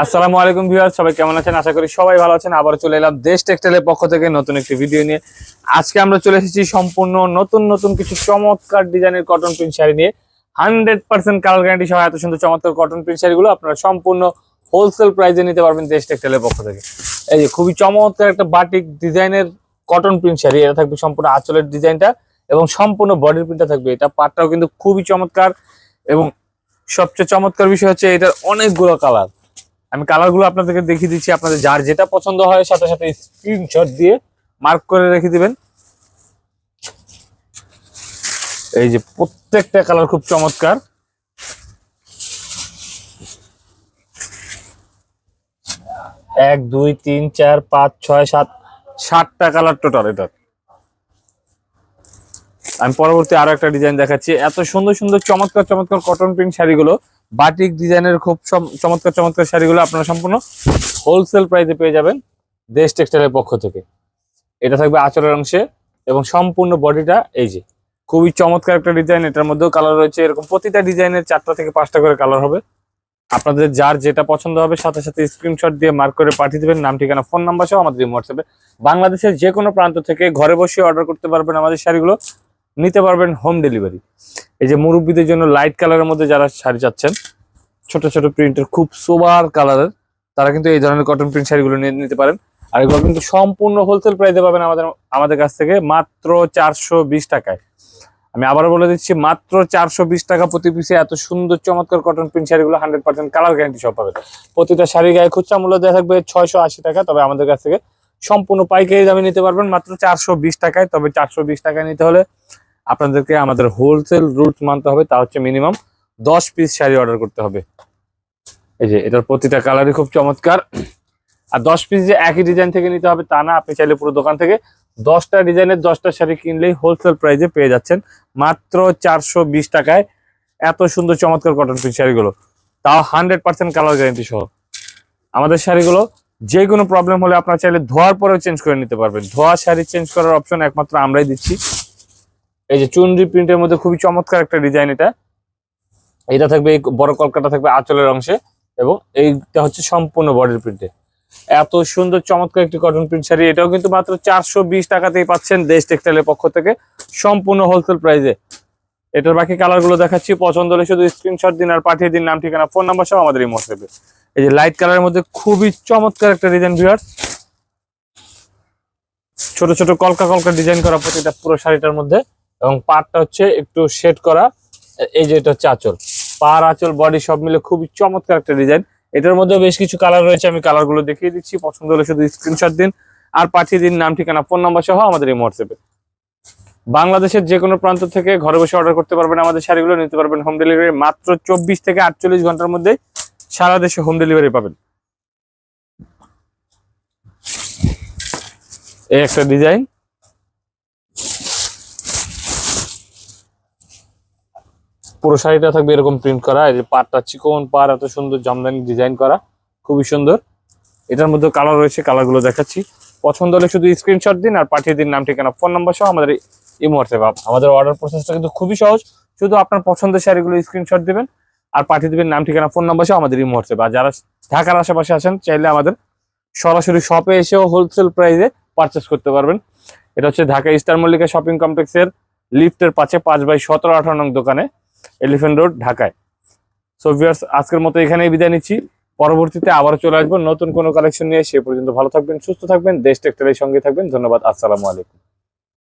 আসসালামু আলাইকুম ভিউয়ার সবাই কেমন আছেন? আশা করি সবাই ভালো আছেন। আবার চলে এলাম দেশ টেক্সটাইলের পক্ষ থেকে নতুন একটি ভিডিও নিয়ে। আজকে আমরা চলে এসেছি সম্পূর্ণ নতুন নতুন কিছু চমৎকার ডিজাইনের কটন প্রিন্ট শাড়ি নিয়ে। হান্ড্রেড পার্সেন্ট কালার গ্যারান্টি সহ এত সুন্দর চমৎকার কটন প্রিন্ট শাড়িগুলো আপনারা সম্পূর্ণ হোলসেল প্রাইসে নিতে পারবেন দেশ টেক্সটাইলের পক্ষ থেকে। এই যে খুবই চমৎকার একটা বাটিক ডিজাইনের কটন প্রিন্ট শাড়ি, এটা থাকবে সম্পূর্ণ আঁচলের ডিজাইনটা এবং সম্পূর্ণ বডির প্রিন্টটা থাকবে। এটা পাটটাও কিন্তু খুবই চমৎকার এবং সবচেয়ে চমৎকার বিষয় হচ্ছে এটার অনেকগুলো কালার আমি কালারগুলো আপনাদেরকে দেখিয়ে দিচ্ছি, আপনাদের যার যেটা পছন্দ হয়, সাথে সাথে স্ক্রিনশট দিয়ে মার্ক করে রেখে দিবেন। এই যে প্রত্যেকটা কালার খুব চমৎকার। এক, দুই, তিন, চার, পাঁচ, ছয়, সাত, সাতটা কালার টোটাল এটা আমি পরবর্তী আরও একটা ডিজাইন দেখাচ্ছি। এত সুন্দর সুন্দর, চমৎকার চমৎকার কটন প্রিন্ট শাড়িগুলো বাটিক ডিজাইনের খুব চম- চমৎকার চমৎকার শাড়িগুলো আপনারা সম্পূর্ণ হোলসেল প্রাইসে পেয়ে যাবেন দেশ টেক্সটাইলের পক্ষ থেকে। এটা থাকবে আচরের অংশে এবং সম্পূর্ণ বডিটা এই যে, খুবই চমৎকার একটা ডিজাইন এটার মধ্যেও কালার রয়েছে, এরকম প্রতিটা ডিজাইনের চারটা থেকে পাঁচটা করে কালার হবে। আপনাদের যার যেটা পছন্দ হবে, সাথে সাথে স্ক্রিনশট দিয়ে মার্ক করে পাঠিয়ে দেবেন, নাম, ঠিকানা ফোন নাম্বার সহ আমাদের হোয়াটসঅ্যাপে বাংলাদেশের যে কোনো প্রান্ত থেকে ঘরে বসে অর্ডার করতে পারবেন আমাদের শাড়িগুলো। নিতে পারবেন হোম ডেলিভারি এই যে মুরব্বীদের জন্য লাইট কালারের মধ্যে যারা শাড়ি চাচ্ছেন, ছোট ছোট প্রিন্টের খুব সোবার কালারের তারা কিন্তু এই ধরনের কটন প্রিন্ট শাড়িগুলো নিয়ে নিতে পারেন। আর এগুলো কিন্তু সম্পূর্ণ হোলসেল প্রাইসে পাবেন আমাদের আমাদের কাছ থেকে মাত্র চারশো বিশ টাকায়। আমি আবারও বলে দিচ্ছি, মাত্র চারশো বিশ টাকা প্রতি পিসে এত সুন্দর চমৎকার কটন প্রিন্ট শাড়িগুলো হান্ড্রেড পার্সেন্ট কালার গ্যারান্টি সব পাবেন। প্রতিটা শাড়ি গায়ে খুচরা মূল্য দেওয়া থাকবে ছয়শো আশি টাকা, তবে আমাদের কাছ থেকে সম্পূর্ণ পাইকারি দামে নিতে পারবেন মাত্র চারশো বিশ টাকায়। তবে চারশো বিশ টাকায় নিতে হলে আপনাদেরকে আমাদের হোলসেল রুলস মানতে হবে, তা হচ্ছে মিনিমাম দশ পিস শাড়ি অর্ডার করতে হবে। এই যে, এটার প্রতিটা কালারই খুব চমৎকার। আর দশ পিস যে একই ডিজাইন থেকে নিতে হবে, তা না, আপনি চাইলে পুরো দোকান থেকে দশটা ডিজাইনের দশটা শাড়ি কিনলেই হোলসেল প্রাইসে পেয়ে যাচ্ছেন। মাত্র চারশো বিশ টাকায় এত সুন্দর চমৎকার কটন পিস শাড়িগুলো। তাও হান্ড্রেড পার্সেন্ট কালার গ্যারান্টি সহ। আমাদের শাড়িগুলো যে কোনো প্রবলেম হলে আপনারা চাইলে ধোয়ার পরেও চেঞ্জ করে নিতে পারবেন। ধোয়া শাড়ি চেঞ্জ করার অপশন একমাত্র আমরাই দিচ্ছি। এই যে চুনরি প্রিন্টের মধ্যে খুবই চমৎকার একটা ডিজাইন এটা। এটা থাকবে বড় কলকাতা থাকবে আঁচলের অংশে এবং এইটা হচ্ছে সম্পূর্ণ বডির প্রিন্টে। এত সুন্দর চমৎকার একটি কটন প্রিন্ট শাড়ি, এটাও কিন্তু মাত্র চারশো বিশ টাকাতেই পাচ্ছেন দেশ টেক্সটাইলের পক্ষ থেকে। সম্পূর্ণ হোলসেল প্রাইসে এটার বাকি কালারগুলো দেখাচ্ছি, পছন্দ হলে শুধু স্ক্রিনশট দিন আর পাঠিয়ে দিন, নাম, ঠিকানা ফোন নাম্বার সব আমাদের এই মহসেবে এই যে লাইট কালারের মধ্যে খুবই চমৎকার একটা ডিজাইন ভিউয়ার্স ছোট ছোট কলকা কলকা ডিজাইন করা প্রতিটা পুরো শাড়িটার মধ্যে। এবং পাটটা হচ্ছে একটু শেড করা, এই যে এটা হচ্ছে আঁচল। পার আঁচল, বডি সব মিলে খুবই চমৎকার একটা ডিজাইন। এটার মধ্যে বেশ কিছু কালার রয়েছে, আমি কালারগুলো দেখিয়ে দিচ্ছি। পছন্দ হলে শুধু স্ক্রিনশট দিন। আর পাঠিয়ে দিন নাম, ঠিকানা ফোন নাম্বার সহ আমাদের এই হোয়াটসঅ্যাপে বাংলাদেশের যে কোনো প্রান্ত থেকে ঘরে বসে অর্ডার করতে পারবেন আমাদের শাড়িগুলো। নিতে পারবেন হোম ডেলিভারি মাত্র চব্বিশ থেকে আটচল্লিশ ঘণ্টার মধ্যে সারা দেশে হোম ডেলিভারি পাবেন। এই একটা ডিজাইন পুরো শাড়িটা থাকবে এরকম প্রিন্ট করা। এই যে পাটটা চিকন পার এত সুন্দর জামদানি ডিজাইন করা, খুবই সুন্দর। এটার মধ্যে কালার রয়েছে কালারগুলো দেখাচ্ছি। পছন্দ হলে শুধু স্ক্রিনশট দিন আর পাঠিয়ে দিন নাম, ঠিকানা ফোন নাম্বার সহ আমাদের এই হোয়াটসঅ্যাপ আমাদের অর্ডার প্রসেসটা কিন্তু খুবই সহজ। শুধু আপনার পছন্দের শাড়িগুলো স্ক্রিনশট দিবেন আর পাঠিয়ে দিবেন নাম, ঠিকানা ফোন নাম্বার সহ আমাদের এই হোয়াটসঅ্যাপ আর যারা ঢাকার আশেপাশে আছেন, চাইলে আমাদের সরাসরি শপে এসেও হোলসেল প্রাইসে পারচেস করতে পারবেন। এটা হচ্ছে ঢাকা ইস্টার মল্লিকা শপিং কমপ্লেক্সের লিফটের পাশে পাঁচ বাই সতেরো আঠারো নং দোকানে। এলিফেন্ট রোড ঢাকায় সো ভিউয়ার্স আজকের মতো এখানেই বিদায় নিচ্ছি। পরবর্তীতে আবার চলে আসব। নতুন কোনো কালেকশন নিয়ে সে পর্যন্ত ভালো থাকবেন, সুস্থ থাকবেন, দেশ টেক্টারের সঙ্গে থাকবেন। ধন্যবাদ, আসসালামু আলাইকুম।